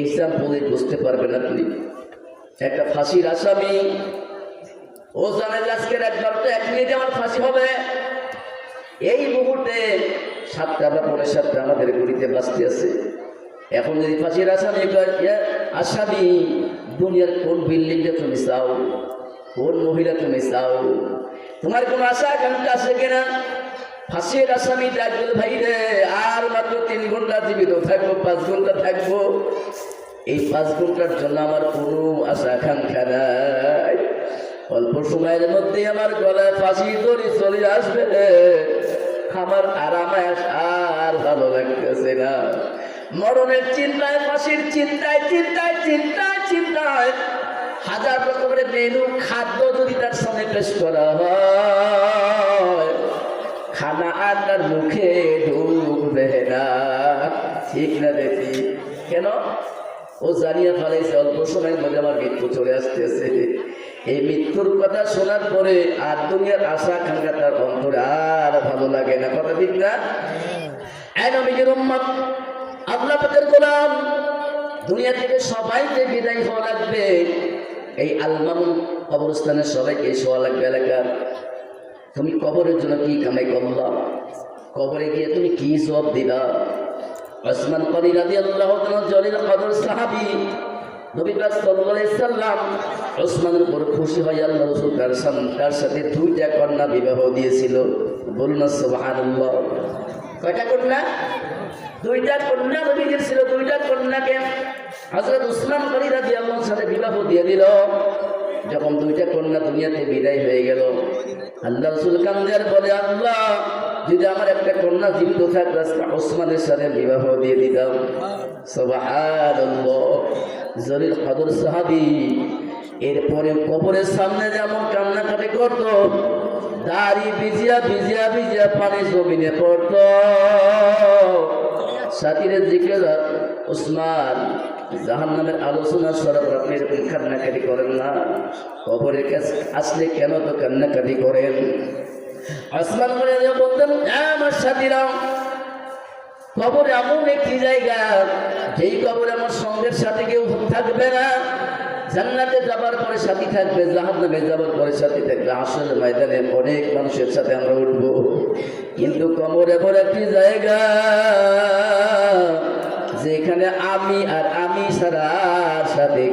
এক্সাম্পলে বুঝতে পারবেন আপনি। একটা ফাঁসির আসামি, ও জানে আজকের একবার তো এক মিনিটে আমার ফাঁসি হবে। এই মুহূর্তে সাতটা বা পনেরো সাতটা আমাদের গুড়িতে বাঁচতে আছে। এখন যদি ফাঁসির আসামি আসামি, দুনিয়ার কোন বিল্ডিংটা তুমি চাও? কোন মহিলা তুমি চাও? তোমার কোনো আশা আকাঙ্ক্ষা আছে কিনা? ফাঁসির আসামি ডাকবেন ভাই রে আর মাত্র তিন ঘণ্টা জীবিত থাকব, পাঁচ ঘণ্টা থাকব। এই পাঁচ ঘণ্টার জন্য আমার কোনো আশা আকাঙ্ক্ষা নাই। অল্প সময়ের মধ্যে আমার গলায় ফাঁসি দড়ি চলে আসবে আমার আরামে আর ভালো লাগতেছে না। মরণের চিন্তায়, ফাঁসির চিন্তায় চিন্তায় চিন্তায় চিন্তায় হাজার রকমের মেনু খাদ্য যদি তার সামনে পেশ করা হয়। খানা আর তার মুখে ঢুকবে না। ঠিক না দেখি কেন? ও জানিয়ে ফেলাইছে, অল্প সময়ের মধ্যে আমার মৃত্যু চলে আসতেছে। এই মৃত্যুর কথা শোনার পরে আর দুনিয়ার আশা আকাঙ্ক্ষা তার অন্তরে আর ভালো লাগে না। কথা ঠিক না? আল্লাহ পাকের গোলাম, দুনিয়া থেকে সবাইকে বিদায় হওয়া এই আলমামুন কবরস্থানের সবাইকে শোয়া লাগবে এলাকার। তুমি কবরের জন্য কি কামাই করলা? কবরে গিয়ে তুমি কি জবাব দিলা? ওসমান করি রাজি আল্লাহ জলিল কদর সাহাবি খুশি হয়ে তার সাথে বিবাহ দিয়েছিল। বলুন না সুবহানাল্লাহ। কয়টা কন্যা? দুইটা কন্যা নবীজির ছিল দুইটা কন্যাকে হযরত উসমান করি সাথে বিবাহ দিয়ে দিল। যখন দুইটা কন্যা দুনিয়াতে বিদায় হয়ে গেল, আল্লাহ রসুল কান্দার বলে, আল্লাহ, যদি আমার একটা কন্যা জীবিত থাকতো ওসমানের সাথে বিবাহ দিয়ে দিতাম। জলিল কদর সাহাবি এরপরে কবরের সামনে যেমন কান্নাকাটি করতো, দাড়ি ভিজিয়া ভিজিয়া ভিজিয়া পানি জমিনে পড়তো। সাথীরে জিজ্ঞেস উসমান জাহান নামের আলোচনা সরাব আপনি এরকম কান্নাকাটি করেন না। কবরের কাছে আসলে কেন তো কান্নাকাটি করেন? আসমান করে বলতেন "হ্যাঁ, আমার সাথীরা কবর এমন একটি জায়গা যেই কবরে আমার সঙ্গের সাথে কেউ থাকবে না। জান্নাতে যাবার পরে সাথী থাকবে জাহান্নামে যাবার পরে সাথী থাকবে। আসল ময়দানে অনেক মানুষের সাথে আমরা উঠবো। কিন্তু কবর এমন একটি জায়গা যেখানে আমি আর আমি আর সাথে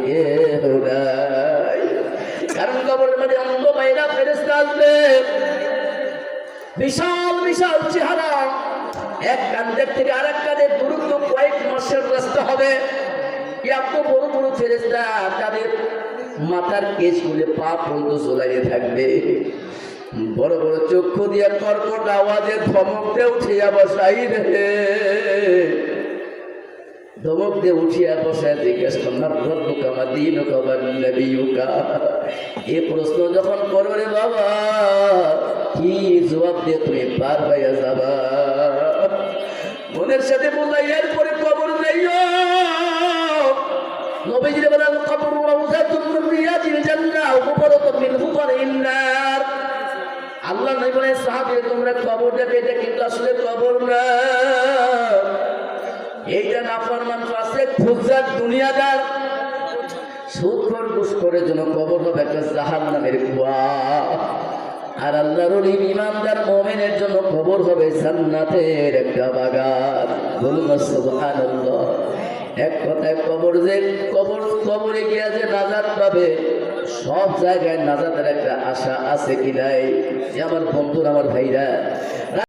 কারণ কবরের মধ্যে অন্ধ বাইরা ফেরেস্তা আসবে। বিশাল বিশাল চেহারা। এক কান্দের থেকে আরেক কাঁধের দূরত্ব কয়েক মাসের রাস্তা হবে। এত বড় বড় ফেরেস্তা তাদের মাথার কেস গুলে পা পর্যন্ত চলাইয়ে থাকবে। বড় বড় চক্ষু দিয়ে কর্কট আওয়াজে ধমকতে উঠিয়া বসাই রে ধমক দিয়ে উঠিয়া বসায় জিজ্ঞেস করলাম রব্বুকা মা দীনুকা প্রশ্ন যখন করো রে বাবা, কি জবাব দিয়ে তুমি পার পাইয়া যাবা? মনের সাথে বললাই এরপরে কবর যাইও। আল্লাহ নবী বলেন, সাহাবীরা, তোমরা কবর দেখে এটা কিন্তু আসলে কবর না। এইটা নাফরমান ফাসেক ফুজাত দুনিয়াদার। সুদখোর ঘুষখোরের জন্য কবর হবে একটা জাহান নামের কুয়া। আর আল্লাহর ইমানদার মোমেনের জন্য কবর হবে জান্নাতের একটা বাগান। বলুন না সুবহানাল্লাহ। এক কথায় কবর যে কবর, কবরে গিয়া যে নাজাত পাবে, সব জায়গায় নাজাতের একটা আশা আছে কি নাই? আমার বন্ধুর, আমার ভাইরা।